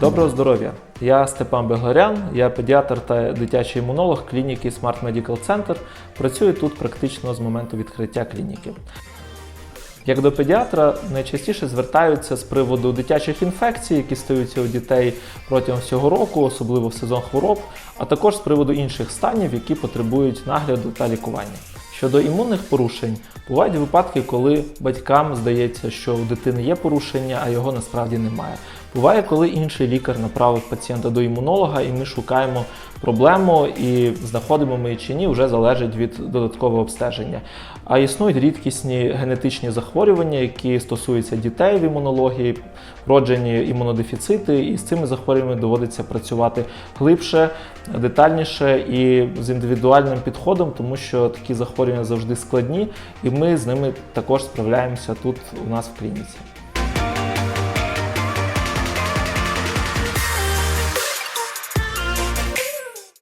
Доброго здоров'я! Я Степан Бегларян, я педіатр та дитячий імунолог клініки Smart Medical Center. Працюю тут практично з моменту відкриття клініки. Як до педіатра найчастіше звертаються з приводу дитячих інфекцій, які стаються у дітей протягом всього року, особливо в сезон хвороб, а також з приводу інших станів, які потребують нагляду та лікування. Щодо імунних порушень, бувають випадки, коли батькам здається, що у дитини є порушення, а його насправді немає. Буває, коли інший лікар направив пацієнта до імунолога, і ми шукаємо проблему, і знаходимо ми чи ні, вже залежить від додаткового обстеження. А існують рідкісні генетичні захворювання, які стосуються дітей в імунології, вроджені імунодефіцити, і з цими захворюваннями доводиться працювати глибше, детальніше і з індивідуальним підходом, тому що такі захворювання завжди складні, і ми з ними також справляємося тут у нас в клініці.